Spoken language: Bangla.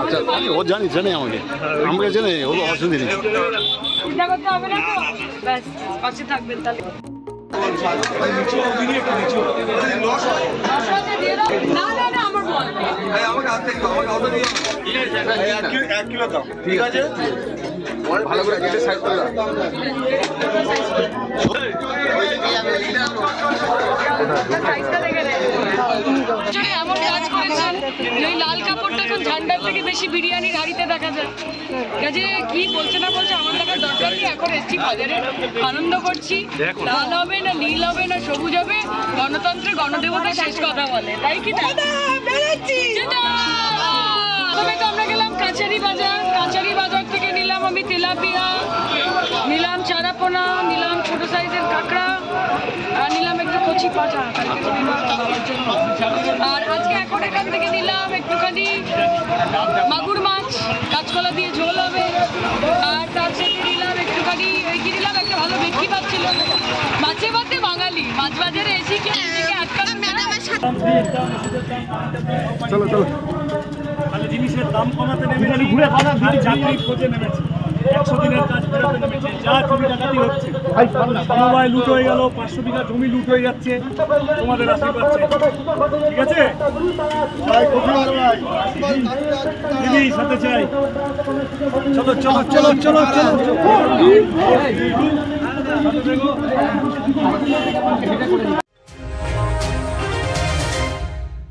আচ্ছা ও জানি জানে আমাকে। আমাকে জানে ও অসুবিধা নেই। চিন্তা করতে হবে না তো ব্যাস পাশে থাকবেন তাহলে দশটাতে দিয়ে দাও। না না না আমার বল সাইজটা দেখে নে। বছরে এমন কাজ করেছেন যে ওই লাল কাপড়টা এখন ঝান্ডার থেকে বেশি বিরিয়ানির হাড়িতে দেখা যায়। কাজে কি বলছে না বলছে আমার দেখার দরকার নেই। এখন এসছি বাজারে। আনন্দ করছি। লাল হবে না নীল হবে না সবুজ হবে গণতন্ত্রের গণদেবতা শেষ কথা বলে। তাই কি না? প্রথমে তো আমরা গেলাম কাছারি বাজার। কাছারি বাজার থেকে নিলাম আমি তেলাপিয়া নিলাম চারাপোনা নিলাম ছোট আর বাবার জন্য। আর আজকে এখন এখান থেকে নিলাম একটুখানি মাগুর মাছ কাঁচকলা দিয়ে ঝোল হবে। আর তার সাথে নিলাম একটুখানি কি নিলাম? একটা ভালো ভেটকি মাছ ছিল। মাছে ভাতে বাঙালি মাছ বাজারে এসে কি নিজেকে আটকানো চলো চলো। জিনিসের দাম কমাতে নেমেছি। ঘুরে আর চাকরি খোঁজে নেমেছি। একশো দিনের কাজ ফেরাতে নেমেছে যা চুরি ডাকাতি হচ্ছে। সমবায় লুট হয়ে গেল পাঁচশো বিঘা জমি লুট হয়ে যাচ্ছে তোমাদের আশীর্বাদ ঠিক আছে? দিদি সাথে চাই। চলো চলো চলো চলো চলো থেকো।